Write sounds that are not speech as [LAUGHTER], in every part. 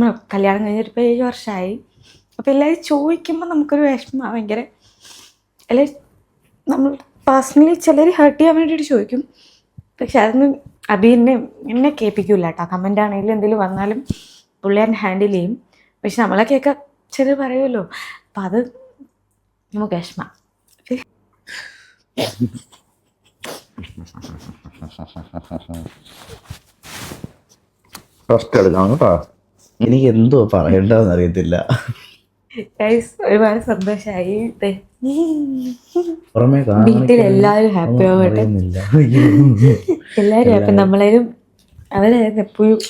നമ്മൾ കല്യാണം കഴിഞ്ഞിട്ട് ഏഴ് വർഷമായി അപ്പോൾ എല്ലാവരും ചോദിക്കുമ്പോൾ നമുക്കൊരു വിഷമം ഭയങ്കര എല്ലാവരും നമ്മൾ പേഴ്സണലി ചിലർ ഹേർട്ട് ചെയ്യാൻ വേണ്ടിയിട്ട് ചോദിക്കും. പക്ഷെ അതൊന്നും അബി എന്നെ എന്നെ കേൾപ്പിക്കില്ല കേട്ടോ. കമന്റ് ആണെങ്കിലും എന്തെങ്കിലും വന്നാലും പുള്ളിയാൻ ഹാൻഡിൽ ചെയ്യും. പക്ഷെ നമ്മളെ കേൾക്കാൻ ചിലർ പറയുമല്ലോ. അപ്പം അത് നമുക്ക് വിഷമം. ഫസ്റ്റ് എടുക്കാം കേട്ടോ. എനിക്ക് എന്തോ പറയണ്ടെന്ന് അറിയത്തില്ല. ഒരുപാട് സന്തോഷമായി വീട്ടിൽ എല്ലാവരും ഹാപ്പി ആവട്ടെ. എല്ലാവരും അപ്പം നമ്മളേലും അവരായിരുന്നു എപ്പോഴും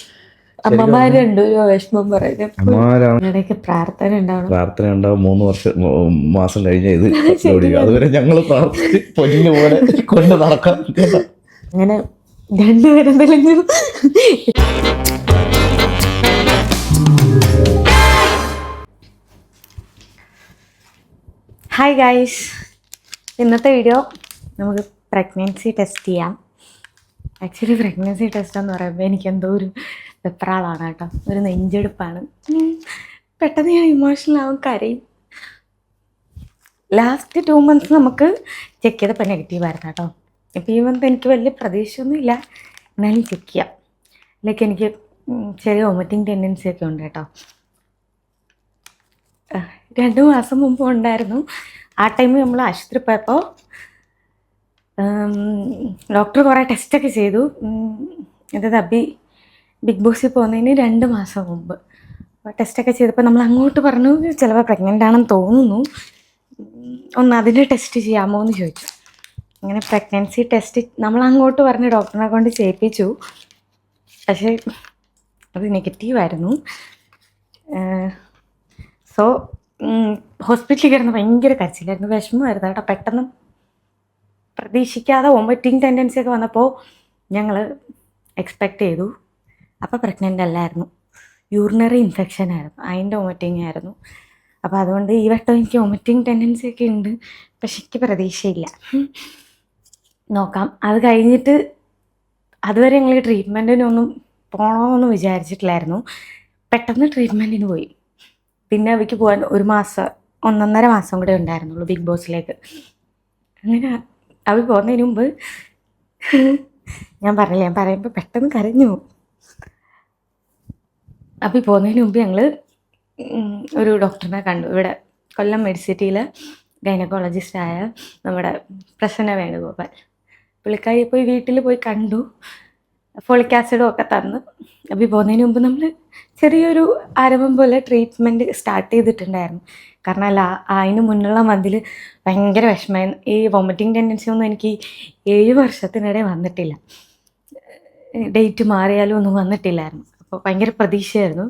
അമ്മമാരുണ്ട് ഒരു വിഷമം പറയുന്നത് ഇടയ്ക്ക് പ്രാർത്ഥന ഉണ്ടാവണം. പ്രാർത്ഥന ഉണ്ടാവും. മൂന്ന് വർഷം മാസം കഴിഞ്ഞ ഇത്. [LAUGHS] അതുവരെ ഞങ്ങൾ പ്രാർത്ഥിച്ച് പൊന്നു പോലെ കൊണ്ട് നടക്കാം. അങ്ങനെ രണ്ടുപേരും ഹായ് ഗൈസ് ഇന്നത്തെ വീഡിയോ നമുക്ക് പ്രഗ്നൻസി ടെസ്റ്റ് ചെയ്യാം. ആക്ച്വലി പ്രഗ്നൻസി ടെസ്റ്റ് എന്ന് പറയുമ്പോൾ എനിക്ക് എന്തോ ഒരു വെപ്രാളാണ് കേട്ടോ. ഒരു നെഞ്ചെടുപ്പാണ്. പെട്ടെന്ന് ഞാൻ ഇമോഷണൽ ആവും കരയും. ലാസ്റ്റ് ടു മന്ത്സ് നമുക്ക് ചെക്ക് ചെയ്തപ്പോൾ നെഗറ്റീവ് ആയിരുന്നു കേട്ടോ. ഇപ്പോൾ ഈ മന്ത് എനിക്ക് വലിയ പ്രതീക്ഷയൊന്നുമില്ല. എന്നാലും ചെക്ക് ചെയ്യാം. ലൈക്ക് എനിക്ക് ചെറിയ വോമിറ്റിംഗ് ടെൻഡൻസി ഒക്കെ ഉണ്ട് കേട്ടോ. രണ്ട് മാസം മുമ്പ് ഉണ്ടായിരുന്നു. ആ ടൈമിൽ നമ്മൾ ആശുപത്രി പോയപ്പോൾ ഡോക്ടർ കുറേ ടെസ്റ്റൊക്കെ ചെയ്തു. അതായത് അബി ബിഗ് ബോസിൽ പോകുന്നതിന് രണ്ട് മാസം മുമ്പ്. അപ്പോൾ ടെസ്റ്റൊക്കെ ചെയ്തപ്പോൾ നമ്മൾ അങ്ങോട്ട് പറഞ്ഞു ചിലപ്പോൾ പ്രഗ്നന്റ് ആണെന്ന് തോന്നുന്നു. ഒന്ന് അതിന്റെ ടെസ്റ്റ് ചെയ്യാമോ എന്ന് ചോദിച്ചു. അങ്ങനെ പ്രഗ്നൻസി ടെസ്റ്റ് നമ്മൾ അങ്ങോട്ട് പറഞ്ഞ് ഡോക്ടറിനെ കൊണ്ട് ചെയ്യിപ്പിച്ചു. പക്ഷേ അത് നെഗറ്റീവായിരുന്നു സോ ഹോസ്പിറ്റലിൽ കിടന്ന് ഭയങ്കര കരച്ചിലായിരുന്നു. വിഷമമായിരുന്നു കേട്ടോ. പെട്ടെന്ന് പ്രതീക്ഷിക്കാതെ വോമിറ്റിംഗ് ടെൻഡൻസി ഒക്കെ വന്നപ്പോൾ ഞങ്ങൾ എക്സ്പെക്റ്റ് ചെയ്തു. അപ്പോൾ പ്രഗ്നന്റ് അല്ലായിരുന്നു. യൂറിനറി ഇൻഫെക്ഷൻ ആയിരുന്നു. അതിന്റെ വോമിറ്റിംഗ് ആയിരുന്നു. അപ്പോൾ അതുകൊണ്ട് ഈ വട്ടം എനിക്ക് വോമിറ്റിംഗ് ടെൻഡൻസി ഒക്കെ ഉണ്ട്. പക്ഷെ എനിക്ക് പ്രതീക്ഷയില്ല. നോക്കാം. അത് കഴിഞ്ഞിട്ട് അതുവരെ ഞങ്ങൾ ട്രീറ്റ്മെന്റിനൊന്നും പോകണമെന്നൊന്നും വിചാരിച്ചിട്ടില്ലായിരുന്നു. പെട്ടെന്ന് ട്രീറ്റ്മെന്റിന് പോയി. പിന്നെ അവയ്ക്ക് പോകാൻ ഒരു മാസം ഒന്നൊന്നര മാസം കൂടെ ഉണ്ടായിരുന്നുള്ളൂ ബിഗ് ബോസിലേക്ക് അങ്ങനെ അവ പോകുന്നതിന് മുമ്പ് ഞാൻ പറഞ്ഞില്ല ഞാൻ പറയുമ്പോൾ പെട്ടെന്ന് കരഞ്ഞു അപ്പോൾ പോകുന്നതിന് മുമ്പ് ഞങ്ങൾ ഒരു ഡോക്ടറിനെ കണ്ടു. ഇവിടെ കൊല്ലം മെഡിസിറ്റിയിൽ ഗൈനക്കോളജിസ്റ്റായ നമ്മുടെ പ്രസന്ന വേണുഗോപാൽ പുള്ളിക്കാരി പോയി വീട്ടിൽ പോയി കണ്ടു. ഫോളിക് ആസിഡും ഒക്കെ തന്നു. അപ്പോൾ പോകുന്നതിന് മുമ്പ് നമ്മൾ ചെറിയൊരു ആരംഭം പോലെ ട്രീറ്റ്മെന്റ് സ്റ്റാർട്ട് ചെയ്തിട്ടുണ്ടായിരുന്നു. കാരണം അല്ല അതിന് മുന്നുള്ള മന്തിൽ ഭയങ്കര വിഷമം ഈ വോമിറ്റിംഗ് ടെൻഡൻസി ഒന്നും എനിക്ക് ഏഴ് വർഷത്തിനിടെ വന്നിട്ടില്ല. ഡേറ്റ് മാറിയാലും ഒന്നും വന്നിട്ടില്ലായിരുന്നു. അപ്പോൾ ഭയങ്കര പ്രതീക്ഷയായിരുന്നു.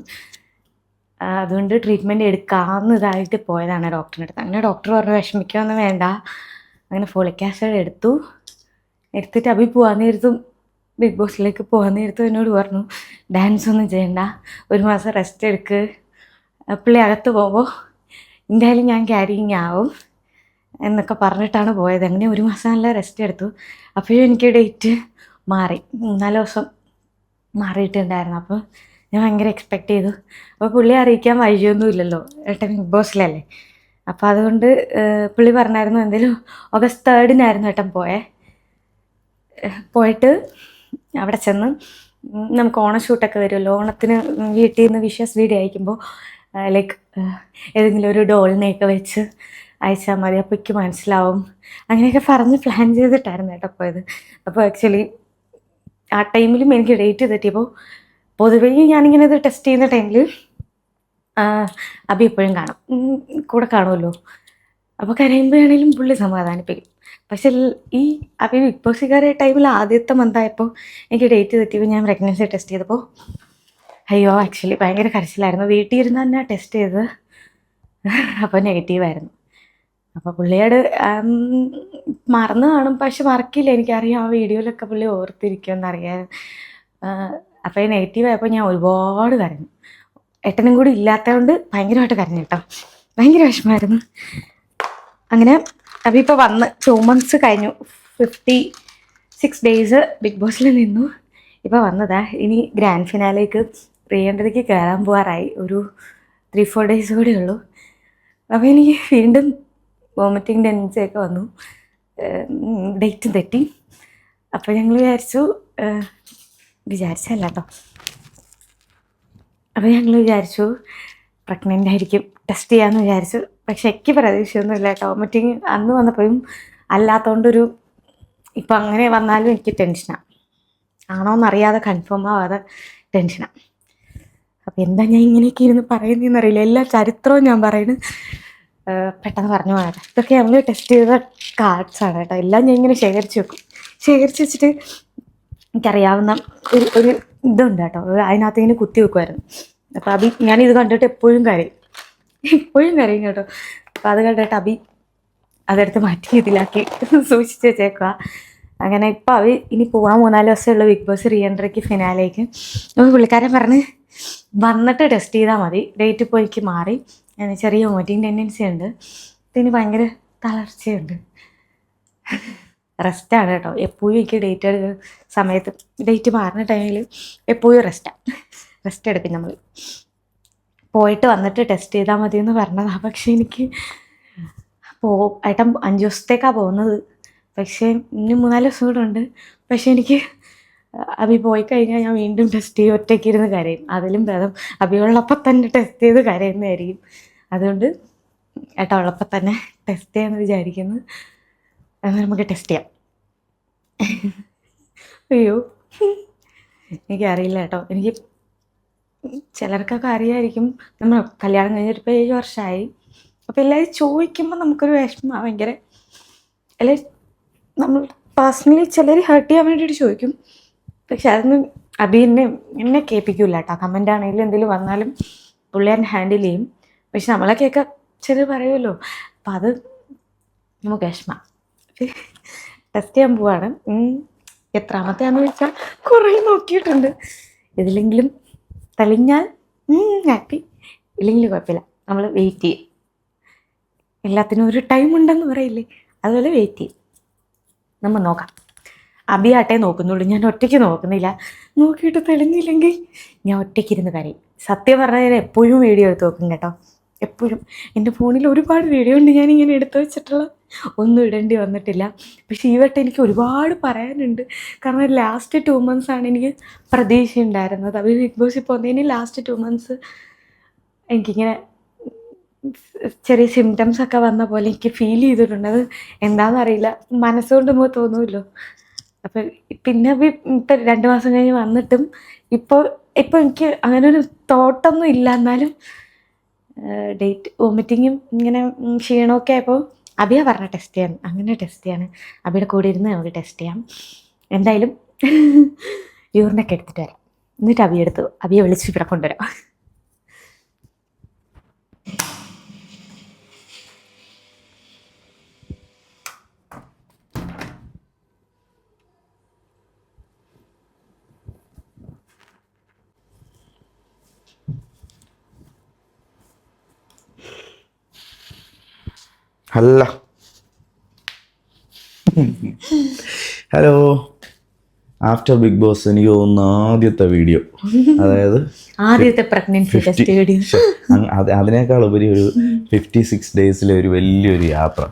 അതുകൊണ്ട് ട്രീറ്റ്മെന്റ് എടുക്കാമെന്ന് ഇതായിട്ട് പോയതാണ് ഡോക്ടറിന്റെ അടുത്ത്. അങ്ങനെ ഡോക്ടർ പറഞ്ഞു വിഷമിക്കുകയൊന്നും വേണ്ട. അങ്ങനെ ഫോളിക് ആസിഡ് എടുത്തു. എടുത്തിട്ട് അഭി പോകാൻ നേരത്തും ബിഗ് ബോസിലേക്ക് പോകാൻ നേരത്തെ എന്നോട് പറഞ്ഞു ഡാൻസ് ഒന്നും ചെയ്യണ്ട ഒരു മാസം റെസ്റ്റ് എടുക്ക്. പിള്ളേ അകത്ത് പോകുമ്പോൾ എന്തായാലും ഞാൻ ക്യാരിങ് ആവും എന്നൊക്കെ പറഞ്ഞിട്ടാണ് പോയത്. അങ്ങനെ ഒരു മാസം നല്ല റെസ്റ്റ് എടുത്തു. അപ്പോഴും എനിക്ക് ഡേറ്റ് മാറി. മൂന്നാൽ ദിവസം മാറിയിട്ടുണ്ടായിരുന്നു. അപ്പോൾ ഞാൻ ഭയങ്കര എക്സ്പെക്റ്റ് ചെയ്തു. അപ്പോൾ പുള്ളി അറിയിക്കാൻ വഴിയൊന്നുമില്ലല്ലോ. ഏട്ടൻ ബിഗ് ബോസിലല്ലേ അപ്പോൾ അതുകൊണ്ട് പുള്ളി പറഞ്ഞായിരുന്നു എന്തെങ്കിലും ഓഗസ്റ്റ് തേർഡിനായിരുന്നു ഏട്ടൻ പോയേ. പോയിട്ട് അവിടെ ചെന്ന് നമുക്ക് ഓണഷൂട്ടൊക്കെ വരുമല്ലോ. ഓണത്തിന് വീട്ടിൽ നിന്ന് വിഷസ് വീഡിയോ അയക്കുമ്പോൾ ലൈക്ക് ഏതെങ്കിലും ഒരു ഡോളിനെയൊക്കെ വെച്ച് അയച്ചാൽ മതി. അപ്പോൾ എനിക്ക് മനസ്സിലാവും. അങ്ങനെയൊക്കെ പറഞ്ഞ് പ്ലാൻ ചെയ്തിട്ടായിരുന്നു കേട്ടോ പോയത്. അപ്പോൾ ആക്ച്വലി ആ ടൈമിലും എനിക്ക് ഡേറ്റ് തെറ്റിയപ്പോൾ പൊതുവേ ഞാനിങ്ങനെ ഇത് ടെസ്റ്റ് ചെയ്യുന്ന ടൈമിൽ അബി എപ്പോഴും കാണും. കൂടെ കാണുമല്ലോ. അപ്പോൾ കരയുമ്പോഴാണെങ്കിലും പുള്ളി സമാധാനിപ്പിക്കും. പക്ഷെ ഈ അപ്പം ബിഗ് ബോസ് കയറിയ ടൈമിൽ ആദ്യത്തെ മന്തായപ്പോൾ എനിക്ക് ഡേറ്റ് തെറ്റിയപ്പോൾ ഞാൻ പ്രഗ്നൻസി ടെസ്റ്റ് ചെയ്തപ്പോൾ അയ്യോ ആക്ച്വലി ഭയങ്കര കരച്ചിലായിരുന്നു. വീട്ടിൽ ഇരുന്ന് തന്നെ ടെസ്റ്റ് ചെയ്തത് അപ്പോൾ നെഗറ്റീവായിരുന്നു അപ്പോൾ പുള്ളിയോട് മറന്നു കാണും. പക്ഷെ മറക്കില്ല. എനിക്കറിയാം ആ വീഡിയോയിലൊക്കെ പുള്ളി ഓർത്തിരിക്കുമെന്നറിയാം. അപ്പോൾ നെഗറ്റീവ് ആയപ്പോൾ ഞാൻ ഒരുപാട് കരഞ്ഞു. എട്ടനും കൂടി ഇല്ലാത്തതുകൊണ്ട് ഭയങ്കരമായിട്ട് കരഞ്ഞു കേട്ടോ. ഭയങ്കര വിഷമമായിരുന്നു. അങ്ങനെ അപ്പോൾ ഇപ്പോൾ വന്ന് ടു മന്ത്സ് കഴിഞ്ഞു. ഫിഫ്റ്റി സിക്സ് ഡേയ്സ് ബിഗ് ബോസിൽ നിന്നു. ഇപ്പോൾ വന്നതാ. ഇനി ഗ്രാൻഡ് ഫിനാലേക്ക് എൻട്രിക്ക് കയറാൻ പോകാറായി ഒരു ത്രീ ഫോർ ഡേയ്സ് കൂടെ ഉള്ളൂ. അപ്പോൾ എനിക്ക് വീണ്ടും വോമിറ്റിംഗ് ടെൻഡൻസി ഒക്കെ വന്നു. ഡേറ്റ് തെറ്റി. അപ്പോൾ ഞങ്ങൾ വിചാരിച്ചു വിചാരിച്ചല്ലോ അപ്പോൾ ഞങ്ങൾ വിചാരിച്ചു പ്രഗ്നന്റ് ആയിരിക്കും. ടെസ്റ്റ് ചെയ്യാമെന്ന് വിചാരിച്ചു. പക്ഷെ എനിക്ക് പ്രതീക്ഷയൊന്നുമില്ല കേട്ടോ. മറ്റേ അന്ന് വന്നപ്പോഴും അല്ലാത്തതുകൊണ്ടൊരു ഇപ്പം അങ്ങനെ വന്നാലും എനിക്ക് ടെൻഷനാണ് ആണോന്നറിയാതെ കൺഫേം ആവാതെ ടെൻഷനാണ് അപ്പോൾ എന്താ ഞാൻ ഇങ്ങനെയൊക്കെ ഇരുന്ന് പറയുന്നതെന്ന് അറിയില്ല എല്ലാ ചരിത്രവും ഞാൻ പറയുന്നത് പെട്ടെന്ന് പറഞ്ഞു പോകാം ഇതൊക്കെ ഞങ്ങൾ ടെസ്റ്റ് ചെയ്ത കാർഡ്സ് ആണ് കേട്ടോ. എല്ലാം ഞാൻ ഇങ്ങനെ ശേഖരിച്ച് വെക്കും. ശേഖരിച്ച് വെച്ചിട്ട് എനിക്കറിയാവുന്ന ഒരു ഒരു ഇതുണ്ട് കേട്ടോ. അത് അതിനകത്ത് ഇങ്ങനെ കുത്തി വെക്കുമായിരുന്നു അപ്പോൾ ഞാൻ ഞാനിത് കണ്ടിട്ട് എപ്പോഴും കരയും. എപ്പോഴും കരയും കേട്ടോ. അപ്പോൾ അത് കണ്ടിട്ട് അബി അതെടുത്ത് മാറ്റി ഇതിലാക്കി സൂക്ഷിച്ച് വെച്ചേക്കുക അങ്ങനെ ഇപ്പോൾ അവ ഇനി പോകാൻ മൂന്നാൽ ദിവസമുള്ള ബിഗ് ബോസ് റീ എൻട്രിക്ക് ഫിനാലേക്ക്. അപ്പോൾ പുള്ളിക്കാരൻ പറഞ്ഞ് വന്നിട്ട് ടെസ്റ്റ് ചെയ്താൽ മതി. ഡേറ്റ് ഇപ്പോൾ എനിക്ക് മാറി. ചെറിയ വോമിറ്റിംഗ് ടെൻഡൻസി ഉണ്ട്. ഇതിന് ഭയങ്കര തളർച്ചയുണ്ട്. റെസ്റ്റാണ് കേട്ടോ. എപ്പോഴും എനിക്ക് ഡേറ്റ് എടുക്കുന്ന സമയത്ത് ഡേറ്റ് മാറുന്ന ടൈമിൽ എപ്പോഴും റെസ്റ്റാണ് റെസ്റ്റ് എടുക്കും നമ്മൾ പോയിട്ട് വന്നിട്ട് ടെസ്റ്റ് ചെയ്താൽ മതി എന്ന് പറഞ്ഞതാണ് പക്ഷേ എനിക്ക് പോ ഏട്ടൻ അഞ്ച് ദിവസത്തേക്കാണ് പോകുന്നത്. പക്ഷേ ഇനി മൂന്നാൽ ദിവസം കൂടെ ഉണ്ട്. പക്ഷേ എനിക്ക് അബി പോയി കഴിഞ്ഞാൽ ഞാൻ വീണ്ടും ടെസ്റ്റ് ചെയ്യും ഒറ്റയ്ക്ക് ഇരുന്ന് കരയും. അതിലും ഭേദം അബി ഉള്ളപ്പോൾ തന്നെ ടെസ്റ്റ് ചെയ്ത് കരയുന്നതായിരിക്കും. അതുകൊണ്ട് ഏട്ടാ ഉള്ളപ്പോൾ തന്നെ ടെസ്റ്റ് ചെയ്യാമെന്ന് വിചാരിക്കുന്നു. എന്നാൽ നമുക്ക് ടെസ്റ്റ് ചെയ്യാം. അയ്യോ. എനിക്കറിയില്ല കേട്ടോ. എനിക്ക് ചിലർക്കൊക്കെ അറിയായിരിക്കും. നമ്മൾ കല്യാണം ഇപ്പോൾ ഏഴ് വർഷമായി അപ്പോൾ എല്ലാവരും ചോദിക്കുമ്പോൾ നമുക്കൊരു വിഷമമാണ് ഭയങ്കര. അല്ലെ നമ്മൾ പേഴ്സണലി ചിലർ ഹേർട്ട് ചെയ്യാൻ വേണ്ടിയിട്ട് ചോദിക്കും. പക്ഷെ അതൊന്നും അബീനെ എന്നെ കേൾപ്പിക്കില്ല കേട്ടോ. കമന്റ് ആണെങ്കിലും എന്തെങ്കിലും വന്നാലും പുള്ളി എന്നെ ഹാൻഡിൽ ചെയ്യും. പക്ഷെ നമ്മളെ കേൾക്കാൻ ചിലർ പറയുമല്ലോ. അപ്പം അത് നമുക്ക് വിഷമ. ടെസ്റ്റ് ചെയ്യാൻ പോവാണ്. എത്രാമത്തെയാണെന്ന് വെച്ചാൽ കുറേ നോക്കിയിട്ടുണ്ട്. ഇതിലെങ്കിലും തെളിഞ്ഞാൽ ഹാപ്പി. ഇല്ലെങ്കിൽ കുഴപ്പമില്ല. നമ്മൾ വെയിറ്റ് ചെയ്യും. എല്ലാത്തിനും ഒരു ടൈം ഉണ്ടെന്ന് പറയില്ലേ? അതുപോലെ വെയിറ്റ് ചെയ്യും. നമ്മൾ നോക്കാം. അബിയാട്ടെ നോക്കുന്നുള്ളൂ. ഞാൻ ഒറ്റയ്ക്ക് നോക്കുന്നില്ല. നോക്കിയിട്ട് തെളിഞ്ഞില്ലെങ്കിൽ ഞാൻ ഒറ്റയ്ക്ക് ഇരുന്ന് കരയും. സത്യം പറഞ്ഞാൽ എപ്പോഴും വീഡിയോ എടുത്ത് നോക്കും കേട്ടോ. എപ്പോഴും. എന്റെ ഫോണിൽ ഒരുപാട് വീഡിയോ ഉണ്ട്. ഞാനിങ്ങനെ എടുത്തു വെച്ചിട്ടുള്ള ഒന്നും ഇടേണ്ടി വന്നിട്ടില്ല. പക്ഷേ ഈ വട്ടം എനിക്ക് ഒരുപാട് പറയാനുണ്ട്. കാരണം ലാസ്റ്റ് ടു മന്ത്സാണ് എനിക്ക് പ്രതീക്ഷ ഉണ്ടായിരുന്നത്. അവർ ബിഗ് ബോസിൽ പോകുന്നതിന് ലാസ്റ്റ് ടു മന്ത്സ് എനിക്കിങ്ങനെ ചെറിയ സിംറ്റംസ് ഒക്കെ വന്ന പോലെ എനിക്ക് ഫീൽ ചെയ്തിട്ടുണ്ട്. അത് എന്താണെന്നറിയില്ല മനസ്സുകൊണ്ട് നമുക്ക് തോന്നുമല്ലോ അപ്പം പിന്നെ ഇപ്പം രണ്ട് മാസം കഴിഞ്ഞ് വന്നിട്ടും ഇപ്പോൾ ഇപ്പോൾ എനിക്ക് അങ്ങനെ ഒരു തോട്ടൊന്നും ഇല്ല. എന്നാലും ഡേറ്റ് വോമിറ്റിങ്ങും ഇങ്ങനെ ക്ഷീണമൊക്കെ ആയപ്പോൾ അബിയ പറഞ്ഞ ടെസ്റ്റ് ചെയ്യാൻ അങ്ങനെ ടെസ്റ്റ് ചെയ്യാണ് അബിയുടെ കൂടെ ഇരുന്ന് നമുക്ക് ടെസ്റ്റ് ചെയ്യാം. എന്തായാലും യൂറിനൊക്കെ എടുത്തിട്ട് വരാം. എന്നിട്ട് അബിയെടുത്തു അബിയെ വിളിച്ച് ഇവിടെ കൊണ്ടുവരാം. അല്ല. ഹലോ ആഫ്റ്റർ ബിഗ് ബോസ് എനിക്ക് തോന്നുന്ന ആദ്യത്തെ വീഡിയോ അതായത് ആദ്യത്തെ പ്രഗ്നൻസി [LAUGHS] അതിനേക്കാൾ ഉപരി ഒരു ഫിഫ്റ്റി സിക്സ് ഡേയ്സിലെ ഒരു വലിയൊരു യാത്ര.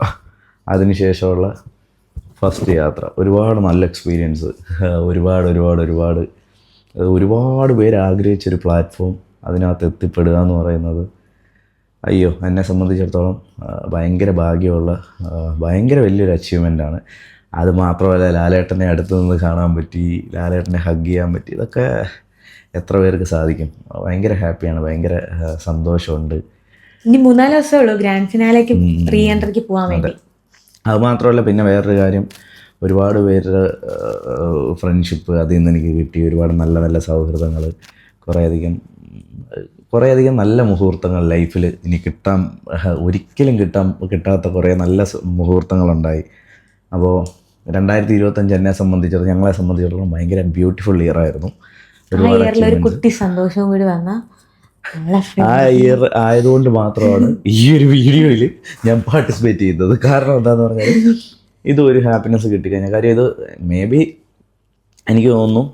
അതിനുശേഷമുള്ള ഫസ്റ്റ് യാത്ര. ഒരുപാട് നല്ല എക്സ്പീരിയൻസ് ഒരുപാട് ഒരുപാട് ഒരുപാട്. ഒരുപാട് പേര് ആഗ്രഹിച്ചൊരു പ്ലാറ്റ്ഫോം അതിനകത്ത് എത്തിപ്പെടുക എന്ന് പറയുന്നത് അയ്യോ എന്നെ സംബന്ധിച്ചിടത്തോളം ഭയങ്കര ഭാഗ്യമുള്ള ഭയങ്കര വലിയൊരു അച്ചീവ്മെന്റ് ആണ്. അത് മാത്രമല്ല ലാലേട്ടനെ അടുത്ത് നിന്ന് കാണാൻ പറ്റി ലാലേട്ടനെ ഹഗ് ചെയ്യാൻ പറ്റി ഇതൊക്കെ എത്ര പേർക്ക് സാധിക്കും? ഭയങ്കര ഹാപ്പിയാണ് ഭയങ്കര സന്തോഷമുണ്ട്. ഇനി മൂന്നാൽ ദിവസമേ ഉള്ളൂ ഗ്രാൻഡ് ഫിനാലേക്ക് റീ എൻട്രിക്ക് പോകാൻ വേണ്ടി. അത് മാത്രമല്ല പിന്നെ വേറൊരു കാര്യം ഒരുപാട് പേരുടെ ഫ്രണ്ട്ഷിപ്പ് അതിൽ നിന്ന് എനിക്ക് കിട്ടി ഒരുപാട് നല്ല നല്ല സൗഹൃദങ്ങൾ കുറേയധികം കുറേയധികം നല്ല മുഹൂർത്തങ്ങൾ ലൈഫിൽ ഇനി കിട്ടാൻ ഒരിക്കലും കിട്ടാൻ കിട്ടാത്ത കുറേ നല്ല മുഹൂർത്തങ്ങളുണ്ടായി. അപ്പോൾ രണ്ടായിരത്തി ഇരുപത്തഞ്ച് എന്നെ സംബന്ധിച്ചിടത്തോളം ഞങ്ങളെ സംബന്ധിച്ചിടത്തോളം ഭയങ്കര ബ്യൂട്ടിഫുൾ ഇയർ ആയിരുന്നു. ഒരു കുട്ടി സന്തോഷവും കൂടി വന്ന ആ ഇയർ ആയതുകൊണ്ട് മാത്രമാണ് ഈ ഒരു വീഡിയോയിൽ ഞാൻ പാർട്ടിസിപ്പേറ്റ് ചെയ്തത്. കാരണം എന്താന്ന് പറഞ്ഞാൽ ഇത് ഒരു ഹാപ്പിനെസ് കിട്ടിക്കഴിഞ്ഞാൽ കാര്യം ഇത് മേ ബി എനിക്ക് തോന്നുന്നു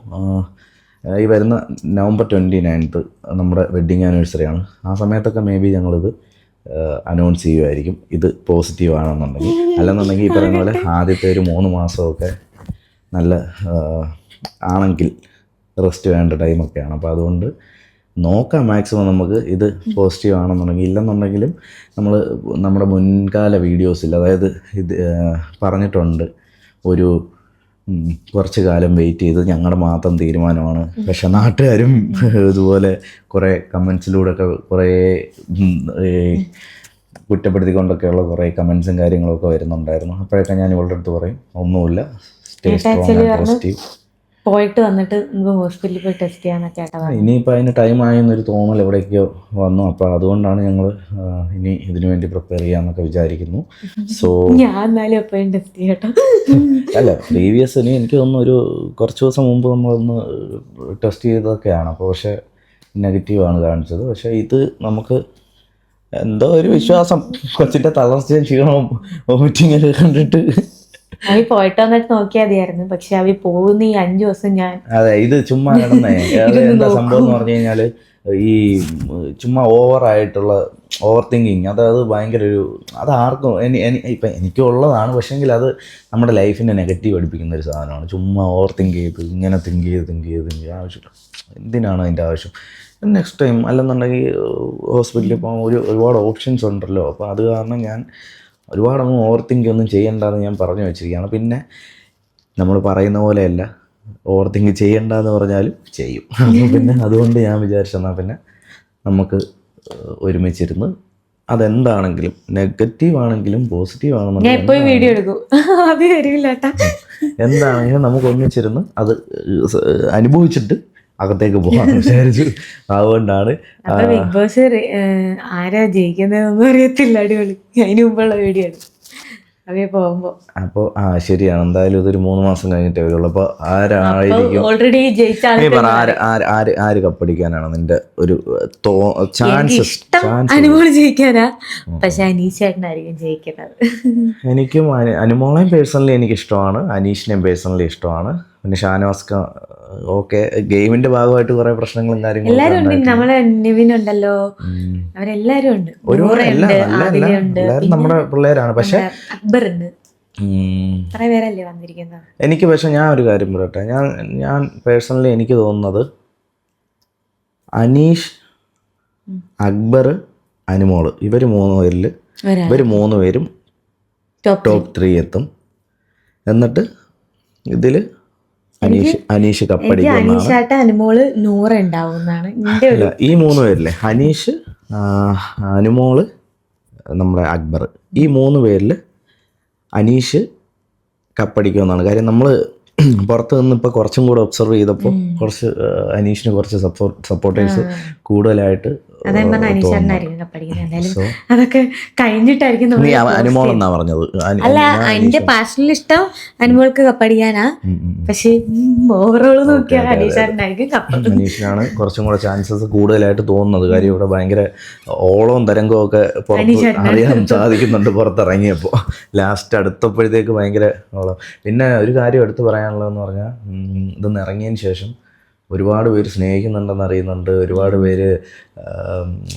ഈ വരുന്ന നവംബർ ട്വന്റി നയൻത്ത് നമ്മുടെ വെഡ്ഡിങ് ആനിവേഴ്സറി ആണ്. ആ സമയത്തൊക്കെ മേ ബി ഞങ്ങളിത് അനൗൺസ് ചെയ്യുമായിരിക്കും ഇത് പോസിറ്റീവ് ആണെന്നുണ്ടെങ്കിൽ. അല്ലെന്നുണ്ടെങ്കിൽ ഈ പറയുന്ന പോലെ ആദ്യത്തെ ഒരു മൂന്ന് മാസമൊക്കെ നല്ല ആണെങ്കിൽ റെസ്റ്റ് വേണ്ട ടൈമൊക്കെയാണ് അപ്പോൾ അതുകൊണ്ട് നോക്കാം മാക്സിമം നമുക്ക് ഇത് പോസിറ്റീവ് ആണെന്നുണ്ടെങ്കിൽ. ഇല്ലെന്നുണ്ടെങ്കിലും നമ്മൾ നമ്മുടെ മുൻകാല വീഡിയോസിൽ അതായത് ഇത് പറഞ്ഞിട്ടുണ്ട്. ഒരു കുറച്ച് കാലം വെയിറ്റ് ചെയ്ത് ഞങ്ങളുടെ മാത്രം തീരുമാനമാണ്. പക്ഷെ നാട്ടുകാരും [LAUGHS] ഇതുപോലെ കുറേ കമൻസിലൂടെ ഒക്കെ കുറേ കുറ്റപ്പെടുത്തിക്കൊണ്ടൊക്കെയുള്ള കുറേ കമൻസും കാര്യങ്ങളൊക്കെ വരുന്നുണ്ടായിരുന്നു. അപ്പോഴൊക്കെ ഞാൻ ഇവളുടെ അടുത്ത് പറയും ഒന്നുമില്ല. സ്റ്റേ സ്ട്രോങ് ആൻഡ് പോസിറ്റീവ് പോയിട്ട് വന്നിട്ട് നമുക്ക് ഹോസ്പിറ്റലിൽ പോയി ടെസ്റ്റ് ചെയ്യാന്നൊക്കെ പറഞ്ഞു. ഇനിയിപ്പോൾ അതിന് ടൈം ആയെന്നൊരു തോന്നൽ എവിടേക്കോ വന്നു. അപ്പോൾ അതുകൊണ്ടാണ് ഞങ്ങൾ ഇനി ഇതിനു വേണ്ടി പ്രിപ്പയർ ചെയ്യാന്നൊക്കെ വിചാരിക്കുന്നു. സോ ഞാൻ എന്നാലും എപ്പോഴും ടെസ്റ്റ് ചെയ്യട്ടോ. അല്ല പ്രീവിയസ് ഇനി എനിക്ക് തോന്നുന്നു ഒരു കുറച്ച് ദിവസം മുമ്പ് നമ്മളൊന്ന് ടെസ്റ്റ് ചെയ്തതൊക്കെയാണ്. അപ്പോൾ പക്ഷേ നെഗറ്റീവാണ് കാണിച്ചത്. പക്ഷേ ഇത് നമുക്ക് എന്തോ ഒരു വിശ്വാസം. കൊച്ചിന്റെ തളർച്ചയും ക്ഷീണവും വോമിറ്റിങ്ങൊക്കെ കണ്ടിട്ട് അവി പോയിട്ട് വന്നിട്ട് നോക്കിയാൽ മതിയായിരുന്നു. പക്ഷെ അവി പോകുന്ന ഈ അഞ്ചു ദിവസം ഞാൻ അതെ ഇത് ചുമ്മാ കിടന്നേ. [LAUGHS] അത് എന്താ സംഭവം എന്ന് പറഞ്ഞു കഴിഞ്ഞാൽ ഈ ചുമ്മാ ചുമ്മാ ഓവറായിട്ടുള്ള ഓവർ തിങ്കിങ് അതായത് ഭയങ്കര ഒരു അത് ആർക്കും എനി ഇപ്പം എനിക്കുള്ളതാണ്. പക്ഷേങ്കിൽ അത് നമ്മുടെ ലൈഫിനെ നെഗറ്റീവ് അടിപ്പിക്കുന്ന ഒരു സാധനമാണ്. ചുമ്മാ ഓവർ തിങ്ക് ചെയ്ത് ഇങ്ങനെ തിങ്ക് ചെയ്ത് തിങ്ക് ചെയ്ത് തിങ്ക് ചെയ്ത്. ആവശ്യമില്ല. എന്തിനാണ് അതിന്റെ ആവശ്യം? നെക്സ്റ്റ് ടൈം അല്ലെന്നുണ്ടെങ്കിൽ ഹോസ്പിറ്റലിൽ പോകാൻ ഒരു ഒരുപാട് ഓപ്ഷൻസ് ഉണ്ടല്ലോ. അപ്പോൾ അത് കാരണം ഞാൻ ഒരുപാട് അങ്ങ് ഓവർ തിങ്ക് ഒന്നും ചെയ്യണ്ടെന്ന് ഞാൻ പറഞ്ഞു വെച്ചിരിക്കുകയാണ്. പിന്നെ നമ്മൾ പറയുന്ന പോലെയല്ല ഓവർ തിങ്ക് ചെയ്യണ്ടെന്ന് പറഞ്ഞാലും ചെയ്യും. [LAUGHS] പിന്നെ അതുകൊണ്ട് ഞാൻ വിചാരിച്ചെന്നാൽ പിന്നെ നമുക്ക് ഒരുമിച്ചിരുന്ന് അതെന്താണെങ്കിലും നെഗറ്റീവ് ആണെങ്കിലും പോസിറ്റീവ് ഞാൻ ആണെന്നുണ്ടെങ്കിലും വീഡിയോ എടുക്കും. [LAUGHS] എന്താണെങ്കിലും നമുക്ക് ഒന്നിച്ചിരുന്ന് അത് അനുഭവിച്ചിട്ട് അകത്തേക്ക് [LAUGHS] പോകാൻ വിചാരിച്ചു. അതുകൊണ്ടാണ് അപ്പൊ ബിഗ് ബോസ് ആരാ ജയിക്കുന്നതെന്നൊന്നും അറിയത്തില്ല അടിപൊളി. അതിന് മുമ്പുള്ള വീഡിയോ അവയെ പോകുമ്പോ. അപ്പോൾ ആ ശരിയാണ്. എന്തായാലും ഇതൊരു മൂന്ന് മാസം കഴിഞ്ഞിട്ടേ വരുള്ളൂ. അപ്പൊ ആരായിരിക്കും? ഓൾറെഡി ആര്? ആര് ആര് കപ്പടിക്കാനാണ് നിന്റെ ഒരു ചാൻസസ് അനുമോൾ ജയിക്കാനാ. പക്ഷെ അനീഷേട്ടനായിരിക്കും ജയിക്കുന്നത്. എനിക്കും അനു- അനുമോളെയും പേഴ്സണലി എനിക്ക് ഇഷ്ടമാണ് അനീഷിനെയും പേഴ്സണലി ഇഷ്ടമാണ്. പിന്നെ ഷാനവാസ്ക ഓക്കെ ഗെയിമിന്റെ ഭാഗമായിട്ട് കുറെ പ്രശ്നങ്ങളും കാര്യങ്ങളും എല്ലാരും ഉണ്ട്. നമ്മളെ നിവിൻ ഉണ്ടല്ലോ. അവരെല്ലാരും ഉണ്ട്. എല്ലാവരും നമ്മുടെ പിള്ളേരാണ്. പക്ഷെ അക്ബർ ഉണ്ട്. എനിക്ക് പക്ഷെ ഞാൻ ഒരു കാര്യം പറയട്ടെ. ഞാൻ ഞാൻ പേഴ്സണലി എനിക്ക് തോന്നുന്നത് അനീഷ് അക്ബർ അനുമോൾ. ഇവർ മൂന്ന് പേരിൽ ഇവർ ഇവർ മൂന്ന് പേരും ടോപ്പ് ടോപ്പ് ത്രീ എത്തും. എന്നിട്ട് ഇതിൽ അനീഷ് അനീഷ് കപ്പടിക്കും അനുമോൾ നൂറ് ഈ മൂന്ന് പേരില്ലേ? അനീഷ് അനുമോൾ നമ്മുടെ അക്ബർ. ഈ മൂന്ന് പേരിൽ അനീഷ് കപ്പടിക്കുമെന്നാണ് കാര്യം നമ്മൾ പുറത്ത് നിന്ന് ഇപ്പോൾ കുറച്ചും കൂടെ ഒബ്സർവ് ചെയ്തപ്പോൾ കുറച്ച് അനീഷിന് കുറച്ച് സപ്പോർട്ട് സപ്പോർട്ടേഴ്സ് കൂടുതലായിട്ട് അതൊക്കെ കഴിഞ്ഞിട്ടായിരിക്കും നീ നമ്മൾ അവ- പറഞ്ഞത്? അല്ല എന്റെ പേഴ്സണൽ ഇഷ്ടം അനുമോൾക്ക് കപ്പടിക്കാനാ പക്ഷേ ഓവറോൾ നോക്കിയാൽ അനീഷിനാണ് കുറച്ചും കൂടെ ചാൻസസ് കൂടുതലായിട്ട് തോന്നുന്നത്. കാര്യം ഇവിടെ ഭയങ്കര ഓളവും തരംഗവും ഒക്കെ അറിയാൻ സാധിക്കുന്നുണ്ട് പുറത്തിറങ്ങിയപ്പോൾ ലാസ്റ്റ് അടുത്തപ്പോഴത്തേക്ക് ഭയങ്കര ഓളം. പിന്നെ ഒരു കാര്യം എടുത്തു പറയാനുള്ളതെന്ന് പറഞ്ഞാൽ ഇതൊന്ന് ഇറങ്ങിയതിന് ശേഷം ഒരുപാട് പേര് സ്നേഹിക്കുന്നുണ്ടെന്ന് അറിയുന്നുണ്ട് ഒരുപാട് പേര്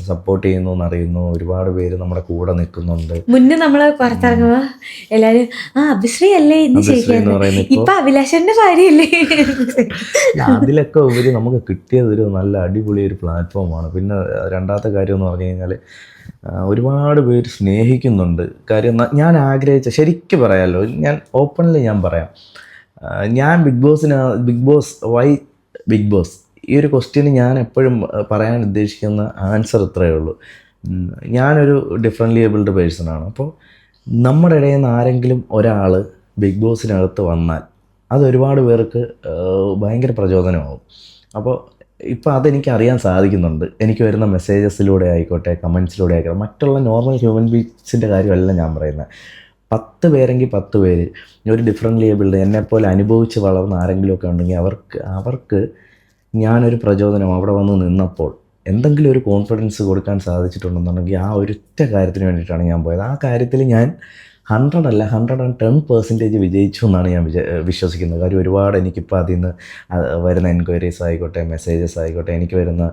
സപ്പോർട്ട് ചെയ്യുന്നു എന്നറിയുന്നു ഒരുപാട് പേര് നമ്മുടെ കൂടെ നിൽക്കുന്നുണ്ട്. മുന്നേ നമ്മൾ പുറത്തിറങ്ങുമ്പോ എല്ലാരും ആ അഭിശ്രീ അല്ലേ? ഇപ്പൊ ഇപ്പൊ അഭിലാഷന്റെ ഭാര്യയല്ലേ? അതിലൊക്കെ ഉപരി നമുക്ക് കിട്ടിയത് ഒരു നല്ല അടിപൊളി ഒരു പ്ലാറ്റ്ഫോമാണ് പിന്നെ രണ്ടാമത്തെ കാര്യം എന്ന് പറഞ്ഞു കഴിഞ്ഞാൽ ഒരുപാട് പേര് സ്നേഹിക്കുന്നുണ്ട്. കാര്യം ഞാൻ ആഗ്രഹിച്ച ശരിക്കും പറയാമല്ലോ ഞാൻ ഓപ്പൺലി ഞാൻ പറയാം. ഞാൻ ബിഗ് ബോസിന് Bigg Boss why Bigg Boss ഈ ഒരു ക്വസ്റ്റ്യന് ഞാൻ എപ്പോഴും പറയാൻ ഉദ്ദേശിക്കുന്ന ആൻസർ ഇത്രയേ ഉള്ളൂ. ഞാനൊരു ഡിഫറെന്റ്ലി ഏബിൾഡ് പേഴ്സണാണ് അപ്പോൾ നമ്മുടെ ഇടയിൽ നിന്ന് ആരെങ്കിലും ഒരാൾ ബിഗ് ബോസിനകത്ത് വന്നാൽ അത് ഒരുപാട് പേർക്ക് ഭയങ്കര പ്രചോദനമാവും. അപ്പോൾ ഇപ്പോൾ അതെനിക്ക് അറിയാൻ സാധിക്കുന്നുണ്ട്. എനിക്ക് വരുന്ന മെസ്സേജസിലൂടെ ആയിക്കോട്ടെ കമൻസിലൂടെ ആയിക്കോട്ടെ മറ്റുള്ള നോർമൽ ഹ്യൂമൻ ബീങ്സിന്റെ കാര്യമല്ല ഞാൻ പറയുന്നത്. പത്ത് പേരെങ്കിൽ പത്ത് പേര്. ഒരു ഡിഫറെന്റ് ലേബിളിൽ എന്നെപ്പോലെ അനുഭവിച്ച് വളർന്ന ആരെങ്കിലുമൊക്കെ ഉണ്ടെങ്കിൽ അവർക്ക് അവർക്ക് ഞാനൊരു പ്രചോദനം അവിടെ വന്ന് നിന്നപ്പോൾ എന്തെങ്കിലും ഒരു കോൺഫിഡൻസ് കൊടുക്കാൻ സാധിച്ചിട്ടുണ്ടെന്നുണ്ടെങ്കിൽ ആ ഒരൊറ്റ കാര്യത്തിന് വേണ്ടിയിട്ടാണ് ഞാൻ പോയത്. ആ കാര്യത്തിൽ ഞാൻ ഹൺഡ്രഡ് അല്ല ഹൺഡ്രഡ് ആൻഡ് ടെൻ പെർസെന്റേജ് വിജയിച്ചു എന്നാണ് ഞാൻ വിശ്വസിക്കുന്നത്. കാര്യം ഒരുപാട് എനിക്കിപ്പോൾ അതിൽ നിന്ന് വരുന്ന എൻക്വയറീസ് ആയിക്കോട്ടെ മെസ്സേജസ് ആയിക്കോട്ടെ എനിക്ക് വരുന്ന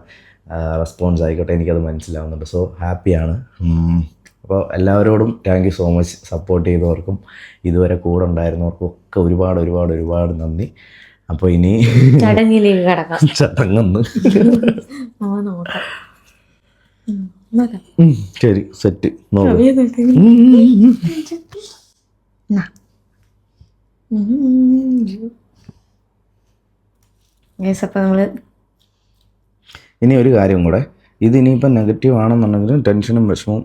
റെസ്പോൺസ് ആയിക്കോട്ടെ എനിക്കത് മനസ്സിലാവുന്നുണ്ട്. സോ ഹാപ്പിയാണ് അപ്പോൾ എല്ലാവരോടും thank you so much support ചെയ്തവർക്കും ഇതുവരെ കൂടെ ഉണ്ടായിരുന്നവർക്കും ഒക്കെ ഒരുപാട് ഒരുപാട് ഒരുപാട് നന്ദി. അപ്പോൾ ഇനി ചടങ്ങിലേക്ക് കടക്കാം. [LAUGHS] ചടങ്ങൊന്ന്. ശരി സെറ്റ് ഇനി ഒരു കാര്യം കൂടെ. ഇത് ഇനിയിപ്പം നെഗറ്റീവ് ആണെന്നുണ്ടെങ്കിലും ടെൻഷനും വിഷമവും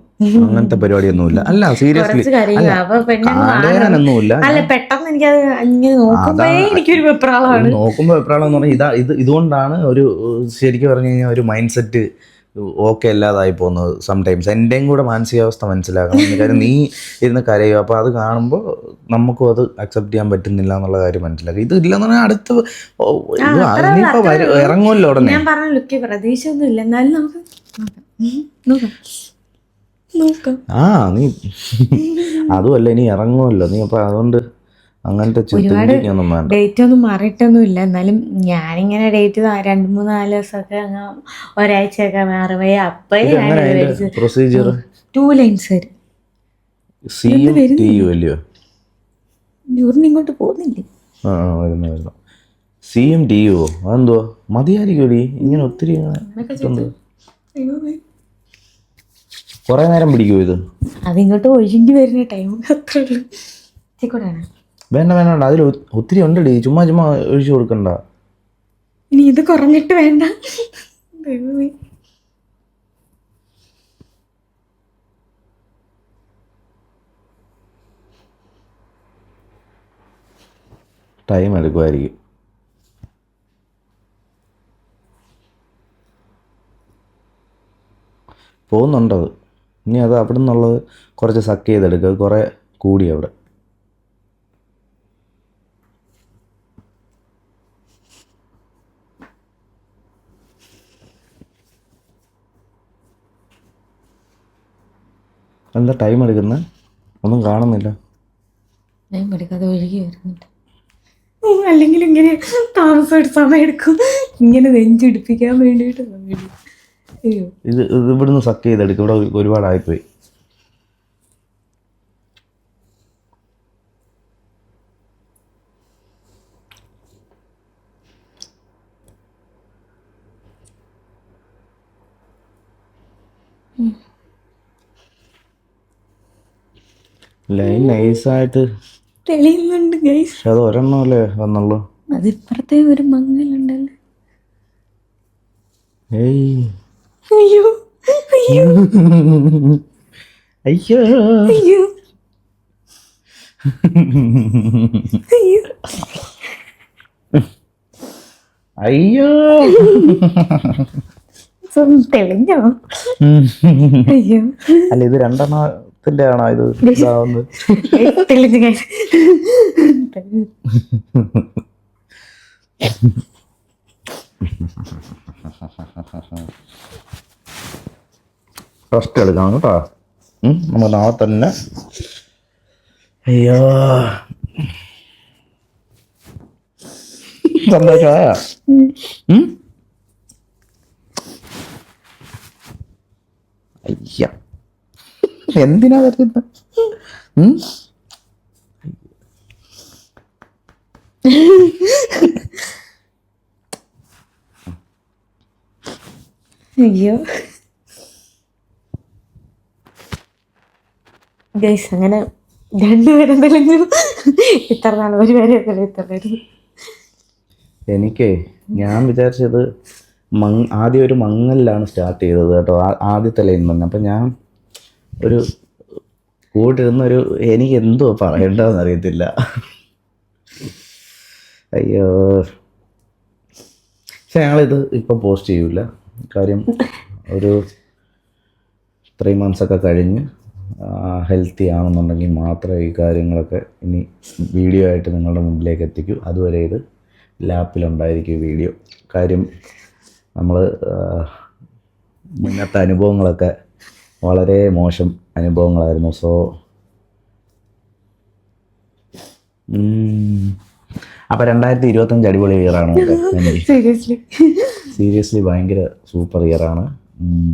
അങ്ങനത്തെ പരിപാടിയൊന്നുമില്ല. അല്ല സീരിയസ്ലി കാലയാനൊന്നുമില്ല. നോക്കുമ്പോൾ പറഞ്ഞാൽ ഇതാ ഇത് ഇതുകൊണ്ടാണ് ഒരു ശരിക്കും പറഞ്ഞു കഴിഞ്ഞാൽ ഒരു മൈൻഡ് സെറ്റ് ഓക്കെ അല്ലാതായി പോകുന്നത് സംടൈംസ് എന്റെയും കൂടെ മാനസികാവസ്ഥ മനസ്സിലാക്കണം. കാര്യം നീ ഇരുന്ന് കരയുക അപ്പോൾ അത് കാണുമ്പോൾ നമുക്കും അത് അക്സെപ്റ്റ് ചെയ്യാൻ പറ്റുന്നില്ല എന്നുള്ള കാര്യം മനസ്സിലാക്കുക ഇത് ഇല്ലെന്ന് പറഞ്ഞാൽ അടുത്ത് ഇറങ്ങുമല്ലോ ഉടനെ. ഞാൻ പറഞ്ഞ ലുക്ക് പ്രതീക്ഷ ഒന്നും ഇല്ല. എന്നാലും നമുക്ക് ആ നീ അതുമല്ല ഇനി ഇറങ്ങുമല്ലോ. നീ അപ്പോൾ അതുകൊണ്ട് അങ്ങനത്തെ ഒരുപാട് ഡേറ്റ് ഒന്നും മാറിയിട്ടൊന്നും ഇല്ല എന്നാലും ഞാനിങ്ങനെ ഡേറ്റ് രണ്ട് മൂന്ന് നാല് ദിവസമൊക്കെ അങ്ങ് ഒരാഴ്ചയൊക്കെ മാറുപോയി അപ്പേ പ്രൊസീജിയർ ടു ലൈൻസ് വരും. ഇങ്ങോട്ട് പോകുന്നില്ലേ? ആ വരുന്നു വരുന്നു. സി എം ടി യു അതെന്തുവാ? മതിയായിരിക്കും ഇങ്ങനെ ഒത്തിരി കുറെ. നേരം പിടിക്കുമോ ഇത്? അതിങ്ങോട്ട് ഒഴുകി വരുന്ന ടൈം അത്രേ ഉള്ളൂ. ഇത്തിക്കൂടെയാണ് വേണ്ട വേണ്ട വേണ്ട. അതിൽ ഒത്തിരി ഉണ്ടടി. ചുമ്മാ ചുമ്മാ ഒഴിച്ചു കൊടുക്കണ്ട. ഇനി ഇത് കുറഞ്ഞിട്ട് വേണ്ട. ടൈം എടുക്കുമായിരിക്കും. പോകുന്നുണ്ടത്. ഇനി അത് അവിടെ നിന്നുള്ളത് കുറച്ച് സക്ക് ചെയ്തെടുക്കുക കുറേ കൂടി അവിടെ. എന്താ ടൈം എടുക്കുന്നത് ഒന്നും കാണുന്നില്ല. ടൈം എടുക്കാതെ ഒഴുകി വരുന്നുണ്ട്. അല്ലെങ്കിൽ ഇങ്ങനെ താമസമായിട്ട് എടുത്ത് സമയം എടുക്കും. ഇങ്ങനെ നെഞ്ചിടിപ്പിക്കാൻ വേണ്ടിയിട്ട് സമയം ഇത് ഇത് ഇവിടുന്ന് സക്ക് ചെയ്തെടുക്കും. ഇവിടെ ഒരു- ഒരുപാടായിപ്പോയി. ലൈൻ നൈസായിട്ട് തെളിയുന്നുണ്ട് ഗൈസ് പക്ഷെ അത് ഒരെണ്ണമല്ലേ വന്നുള്ളൂ? അതിപ്പുറത്തെ ഒരു മങ്ങലുണ്ടല്ലോ. ഏയ്. അയ്യോ. അയ്യോ. അയ്യോ. അയ്യോ. അയ്യോ. അയ്യോ. തെളിഞ്ഞോ? അയ്യോ. അല്ല ഇത് രണ്ടെണ്ണത്തിന്റെ ആണോ ഇത് ഇതാവുന്നത്? റെസ്റ്റ് എടുക്കണം കേട്ടോ. നമ്മൾ നാളെ തന്നെ. അയ്യോ. സന്തോഷമായ? അയ്യ. എന്തിനാ കരുതുന്നത്? അയ്യോ. ഗൈസ് അങ്ങനെ രണ്ടുപേരും തെളിഞ്ഞു ഇത്ര നാൾ ഒരു പേരെ ഇത്ര പേര്? എനിക്ക് ഞാൻ വിചാരിച്ചത് മങ് ആദ്യം ഒരു മങ്ങലിലാണ് സ്റ്റാർട്ട് ചെയ്തത് കേട്ടോ ആ- ആദ്യത്തെ ലൈൻ മങ്ങ അപ്പം ഞാൻ ഒരു കൂട്ടിരുന്നൊരു എനിക്ക് എന്തോ പറയണ്ടെന്ന് അറിയത്തില്ല അയ്യോ. പക്ഷെ ഞങ്ങളിത് ഇപ്പം പോസ്റ്റ് ചെയ്യൂല. കാര്യം ഒരു ത്രീ മന്ത്സ് ഒക്കെ കഴിഞ്ഞ് ഹെൽത്തി ആണെന്നുണ്ടെങ്കിൽ മാത്രമേ ഈ കാര്യങ്ങളൊക്കെ ഇനി വീഡിയോ ആയിട്ട് നിങ്ങളുടെ മുമ്പിലേക്ക് എത്തിക്കൂ. അതുവരെ ഇത് ലാപ്പിലുണ്ടായിരിക്കും വീഡിയോ. കാര്യം നമ്മൾ മുന്നത്തെ അനുഭവങ്ങളൊക്കെ വളരെ മോശം അനുഭവങ്ങളായിരുന്നു. സോ അപ്പൊ രണ്ടായിരത്തി ഇരുപത്തി അഞ്ച് അടിപൊളി ഇയർ ആണ് സീരിയസ്ലി സീരിയസ്ലി [LAUGHS] ഭയങ്കര സൂപ്പർ ഇയർ ആണ്. ഉം.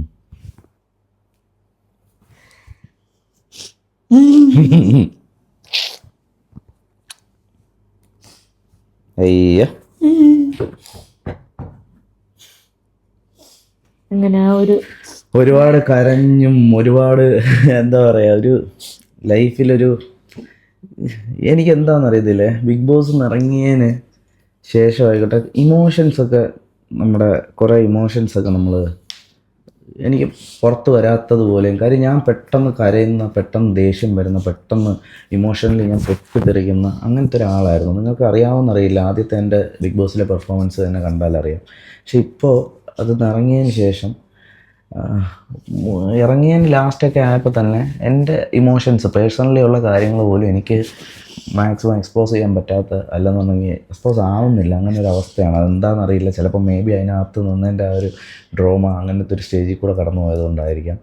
അങ്ങനെ ആ ഒരു ഒരുപാട് കരഞ്ഞും ഒരുപാട് [LAUGHS] എന്താ പറയുക ഒരു ലൈഫിലൊരു എനിക്ക് എന്താണെന്ന് ബിഗ് ബോസ് ഇറങ്ങിയതിന് ശേഷമായിക്കോട്ടെ ഇമോഷൻസൊക്കെ നമ്മുടെ കുറേ ഇമോഷൻസൊക്കെ നമ്മൾ എനിക്ക് പുറത്ത് വരാത്തതുപോലെയും കാര്യം ഞാൻ പെട്ടെന്ന് കരയുന്ന പെട്ടെന്ന് ദേഷ്യം വരുന്ന പെട്ടെന്ന് ഇമോഷണലി ഞാൻ പൊട്ടിത്തെറിക്കുന്ന അങ്ങനത്തെ ഒരാളായിരുന്നു നിങ്ങൾക്ക് അറിയാവുന്നറിയില്ല ആദ്യത്തെ എന്റെ ബിഗ് ബോസിലെ പെർഫോമൻസ് തന്നെ കണ്ടാലറിയാം. പക്ഷെ ഇപ്പോൾ അത് ഇറങ്ങിയതിന് ശേഷം ഇറങ്ങിയതിന് ലാസ്റ്റൊക്കെ ആയപ്പോൾ തന്നെ എന്റെ ഇമോഷൻസ് പേഴ്സണലി ഉള്ള കാര്യങ്ങൾ പോലും എനിക്ക് മാക്സിമം എക്സ്പോസ് ചെയ്യാൻ പറ്റാത്ത അല്ലെന്നുണ്ടെങ്കിൽ എക്സ്പോസ് ആവുന്നില്ല. അങ്ങനെ ഒരു അവസ്ഥയാണ്. അതെന്താണെന്നറിയില്ല ചിലപ്പോൾ മേ ബി അതിനകത്ത് നിന്നതിന്റെ ആ ഒരു ഡ്രോമ അങ്ങനത്തെ ഒരു സ്റ്റേജിൽ കൂടെ കടന്നു പോയതുകൊണ്ടായിരിക്കാം.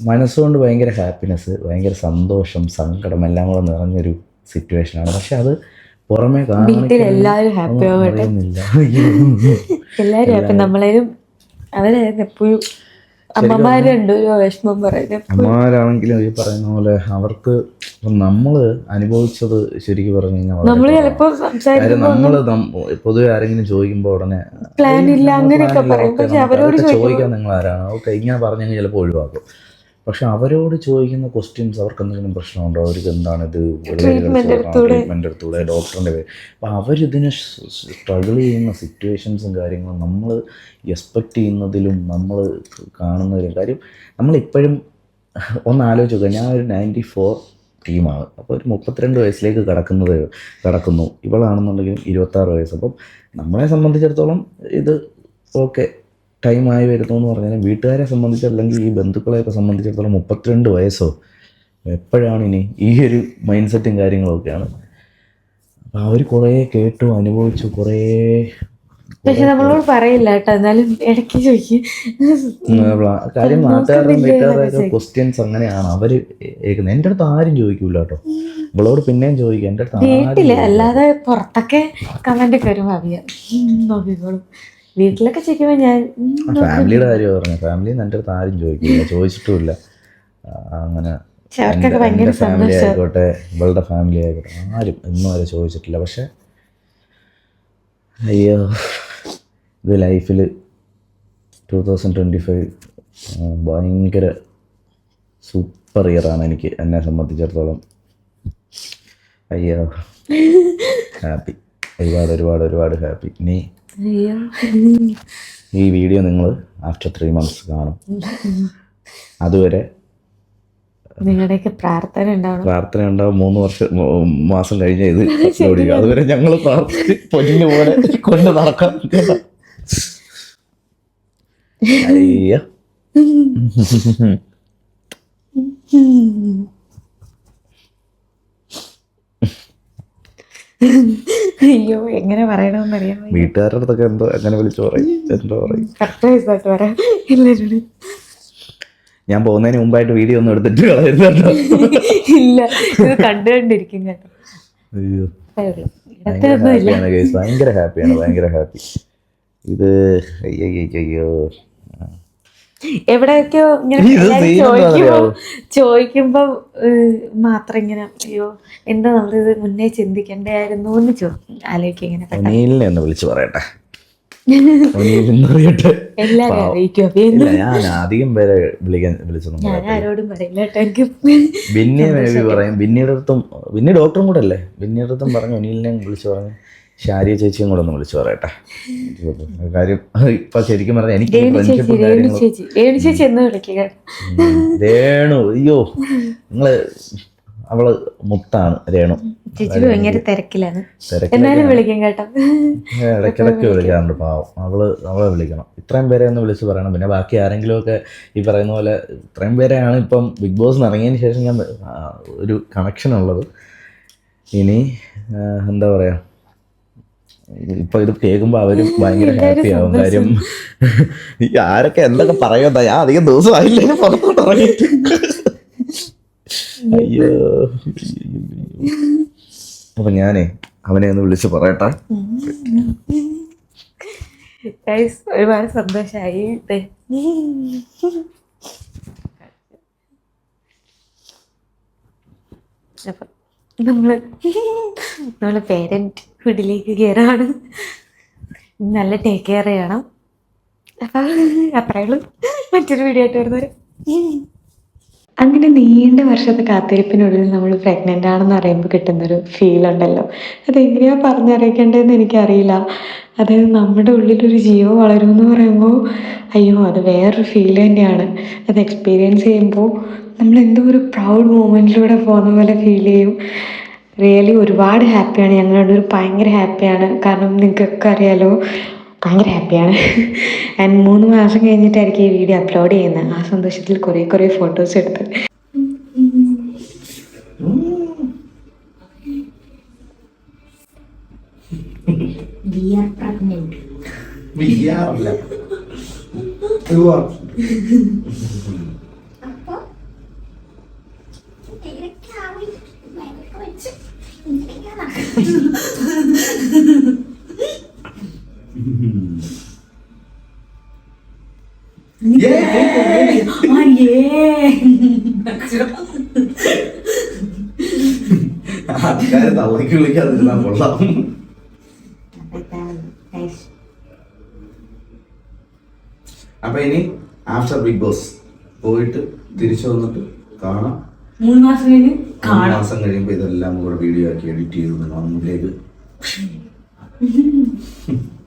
മനസ്സുകൊണ്ട് ഭയങ്കര ഹാപ്പിനെസ് ഭയങ്കര സന്തോഷം സങ്കടം എല്ലാം കൂടെ നിറഞ്ഞൊരു സിറ്റുവേഷനാണ് പക്ഷെ അത് പുറമേ കാണാൻ എല്ലാവരും ഹാപ്പി ആവട്ടെ. അവരായിരുന്നു എപ്പോഴും അമ്മമാരുണ്ട് ഒരു വിഷമം പറയുന്നത് അമ്മമാരാണെങ്കിലും ഈ പറയുന്ന പോലെ അവർക്ക് നമ്മൾ അനുഭവിച്ചത് ശരിക്കും പറഞ്ഞു കഴിഞ്ഞാൽ നമ്മൾ നമ്മൾ പൊതുവെ ആരെങ്കിലും ചോദിക്കുമ്പോൾ ഉടനെ പ്ലാൻ ഇല്ല "ഏയ്, അങ്ങനെയൊക്കെ പറയും. പക്ഷെ അവരോട് ചോദിക്കാൻ നിങ്ങൾ ആരാണ് ഓക്കെ ഇങ്ങനെ പറഞ്ഞെങ്കിൽ ചിലപ്പോൾ ഒഴിവാക്കും. പക്ഷെ അവരോട് ചോദിക്കുന്ന ക്വസ്റ്റ്യൻസ് അവർക്ക് എന്തെങ്കിലും പ്രശ്നമുണ്ടോ അവർക്ക് എന്താണ് ഇത് ട്രീറ്റ്മെന്റ് എടുത്തൂടെ? ഡോക്ടറിന്റെ പേര്. അപ്പം അവരിതിനെ സ്ട്രഗിൾ ചെയ്യുന്ന സിറ്റുവേഷൻസും കാര്യങ്ങളും നമ്മൾ എക്സ്പെക്റ്റ് ചെയ്യുന്നതിലും നമ്മൾ കാണുന്നതിലും കാര്യം നമ്മളിപ്പോഴും ഒന്ന് ആലോചിച്ച് നോക്കുക ഞാൻ ഒരു നയന്റി ഫോർ ടീമാണ്. അപ്പോൾ ഒരു മുപ്പത്തിരണ്ട് വയസ്സിലേക്ക് കടക്കുന്നത് കടക്കുന്നു. ഇവളാണെന്നുണ്ടെങ്കിലും ഇരുപത്താറ് വയസ്സ്. അപ്പം നമ്മളെ സംബന്ധിച്ചിടത്തോളം ഇത് ഓക്കെ ടൈമായി വരുന്നു എന്ന് പറഞ്ഞാൽ വീട്ടുകാരെ സംബന്ധിച്ച് അല്ലെങ്കിൽ ഈ ബന്ധുക്കളെയൊക്കെ സംബന്ധിച്ചിടത്തോളം മുപ്പത്തിരണ്ട് വയസ്സോ എപ്പോഴാണ് ഇനി ഈ ഒരു മൈൻഡ് സെറ്റും കാര്യങ്ങളൊക്കെയാണ്. അപ്പം അവർ കുറേ കേട്ടു അനുഭവിച്ചു കുറേ പക്ഷെ നമ്മളോട് പറയില്ല കേട്ടോ എന്നാലും ഇടയ്ക്ക് ചോദിക്കും. കാര്യം നാട്ടുകാരുടെ വീട്ടുകാരുടെ ക്വസ്റ്റ്യൻസ് അങ്ങനെയാണ്. അവർ ഏക്കുന്നത് എന്റെ അടുത്ത് ആരും ചോദിക്കൂല കേട്ടോ. ഇവളോട് പിന്നെയും ചോദിക്കും എന്റെ അടുത്ത് വീട്ടിൽ അല്ലാതെ പുറത്തൊക്കെ കമന്റ് ഒക്കെ വരും അറിയാം നോക്കിക്കോളും. വീട്ടിലൊക്കെ ചോദിക്കുമ്പോൾ ഞാൻ ഫാമിലിയുടെ കാര്യം പറഞ്ഞു. ഫാമിലി എന്റെ അടുത്ത് ആരും ചോദിക്കില്ല. ചോദിച്ചിട്ടുമില്ല. അങ്ങനെ ഫാമിലി ആയിക്കോട്ടെ ഇവളുടെ ഫാമിലി ആയിക്കോട്ടെ ആരും ഇന്നും വരെ ചോദിച്ചിട്ടില്ല. പക്ഷെ അയ്യോ ഇത് ലൈഫിൽ ടു തൗസൻഡ് ട്വന്റി ഫൈവ് ഭയങ്കര സൂപ്പർ ഇയറാണ് എനിക്ക് എന്നെ സംബന്ധിച്ചിടത്തോളം. അയ്യോ ഹാപ്പി ഒരുപാട് ഒരുപാട് ഒരുപാട് ഹാപ്പി ഇനി അയ്യോ ഈ വീഡിയോ നിങ്ങൾ ആഫ്റ്റർ ത്രീ മന്ത്സ് കാണും. അതുവരെ നിങ്ങളുടെയൊക്കെ പ്രാർത്ഥന ഉണ്ടാവും പ്രാർത്ഥന ഉണ്ടാവും. മൂന്ന് വർഷം മാസം കഴിഞ്ഞ ഇത് [LAUGHS] ഓടിക്കുക അതുവരെ ഞങ്ങൾ പ്രാർത്ഥിച്ച് പൊന്നു പോലെ കൊണ്ട് നടക്കാം. അയ്യോ. [LAUGHS] അയ്യോ എങ്ങനെ പറയണമെന്ന് അറിയാം വീട്ടുകാരുടെ അടുത്തൊക്കെ എന്തോ എങ്ങനെ വിളിച്ചു പറയും എന്തോ പറയും. കറക്റ്റ് വയസ്സായിട്ട് പറയാം. എല്ലാവരോടും ഞാൻ പോകുന്നതിന് മുമ്പായിട്ട് വീഡിയോ ഒന്നും എടുത്തിട്ട് കളയുന്നുണ്ടോ ഇല്ല ഇത് കണ്ടുകൊണ്ടിരിക്കും കേട്ടോ. അയ്യോ. ഭയങ്കര ഹാപ്പിയാണ് ഭയങ്കര ഹാപ്പി. ഇത് അയ്യോ അയ്യോ എവിടെയൊക്കെയോ ഇങ്ങനെ ചോദിക്കുമ്പോ ചോദിക്കുമ്പോ മാത്രം ഇങ്ങനെ അയ്യോ എന്താ നമ്മളിത് മുന്നേ ചിന്തിക്കണ്ടായിരുന്നു എന്ന് ചോ ആലോചിക്കും ഇങ്ങനെ പെട്ടെന്ന്. ഒനീലിനെ ഒന്ന് വിളിച്ചു പറയട്ടെ. [LAUGHS] എല്ലാരും. അറിയിക്കും ഞാൻ അധികം പേരെ വിളിക്കാൻ വിളിച്ചൊന്നും ഞാൻ ആരോടും പറയില്ല കേട്ടോ പറയും. ബിന്നിയുടെ അടുത്തും ബിന്നി ഡോക്ടറും കൂടെ അല്ലേ? ബിന്നിയുടെ അടുത്തും പറഞ്ഞു ഒനീലിനെ വിളിച്ചു പറഞ്ഞു. ഷാരിയ ചേച്ചിയും കൂടെ ഒന്ന് വിളിച്ചു പറയട്ടെ. കാര്യം ഇപ്പൊ ശരിക്കും പറഞ്ഞാൽ എനിക്ക് രേണു ചേച്ചി എന്ന് വിളിക്കുക. രേണു അയ്യോ. നിങ്ങൾ അവൾ മുത്താണ് രേണു. ചേച്ചി ഭയങ്കര തിരക്കിലാണ്. എന്നാലും വിളിക്കും കേട്ടോ. ഇടയ്ക്കിടയ്ക്ക് വിളിക്കാറുണ്ട് പാവം. അവൾ അവളെ വിളിക്കണം. ഇത്രയും പേരെ ഒന്ന് വിളിച്ച് പറയണം. പിന്നെ ബാക്കി ആരെങ്കിലും ഒക്കെ ഈ പറയുന്ന പോലെ ഇത്രയും പേരെയാണ് ഇപ്പം ബിഗ് ബോസ് ഇറങ്ങിയതിന് ശേഷം ഞാൻ ഒരു കണക്ഷൻ ഉള്ളത്. ഇനി എന്താ പറയാ? ഇപ്പൊ ഇത് കേൾക്കുമ്പോ അവരും ഭയങ്കര ഹാപ്പി ആവും. കാര്യം ആരൊക്കെ എന്തൊക്കെ പറയുന്ന ഞാൻ അധികം ദിവസം ദിവസമായില്ലേ പുറത്തോട്ട് ഇറങ്ങിയിട്ട്? അയ്യോ. അപ്പൊ ഞാനേ അവനെ ഒന്ന് വിളിച്ച് പറയട്ടെ. ഒരുപാട് സന്തോഷമായി. അപ്പം നമ്മൾ നമ്മൾ പേരന്റ് വീട്ടിലേക്ക് കയറാണ് നല്ല ടേക്ക് കെയർ ചെയ്യണം. അപ്പോൾ അത്രയുള്ളൂ. മറ്റൊരു വീഡിയോ ആയിട്ട് വരുന്നവരെ. അങ്ങനെ നീണ്ട വർഷത്തെ കാത്തിരിപ്പിനുള്ളിൽ നമ്മൾ പ്രഗ്നന്റ് ആണെന്ന് അറിയുമ്പോൾ കിട്ടുന്നൊരു ഫീൽ ഉണ്ടല്ലോ. അതെങ്ങനെയാ പറഞ്ഞറിയിക്കേണ്ടതെന്ന് എനിക്കറിയില്ല. അതായത് നമ്മുടെ ഉള്ളിലൊരു ജീവ വളരുമെന്ന് പറയുമ്പോൾ അയ്യോ അത് വേറൊരു ഫീൽ തന്നെയാണ്. അത് എക്സ്പീരിയൻസ് ചെയ്യുമ്പോൾ നമ്മൾ എന്തോ ഒരു പ്രൗഡ് മൂമെന്റിലൂടെ പോകുന്ന പോലെ ഫീൽ ചെയ്യും. റിയലി ഒരുപാട് ഹാപ്പിയാണ് ഞങ്ങളുടെ ഒരു ഭയങ്കര ഹാപ്പിയാണ് കാരണം നിങ്ങൾക്കൊക്കെ അറിയാലോ ഭയങ്കര ഹാപ്പിയാണ് ആൻഡ് മൂന്ന് മാസം കഴിഞ്ഞിട്ടായിരിക്കും ഈ വീഡിയോ അപ്ലോഡ് ചെയ്യുന്നത്. ആ സന്തോഷത്തിൽ കുറേ കുറേ ഫോട്ടോസ് എടുത്ത്. വിയ്യാറില്ല ആൾക്കാര് [LAUGHS] തള്ളക്ക് വിളിക്കാതിരുന്നാ കൊള്ളാം. അപ്പൊ ഇനി ആഫ്റ്റർ ബിഗ് ബോസ് പോയിട്ട് തിരിച്ചു വന്നിട്ട് കാണാം. മൂന്ന് മാസം കഴിഞ്ഞ് മൂന്ന് മാസം കഴിയുമ്പോ ഇതെല്ലാം കൂടെ വീഡിയോ ആക്കി എഡിറ്റ് ചെയ്ത് നിങ്ങളുടെ മുമ്പിലേക്ക് [LAUGHS]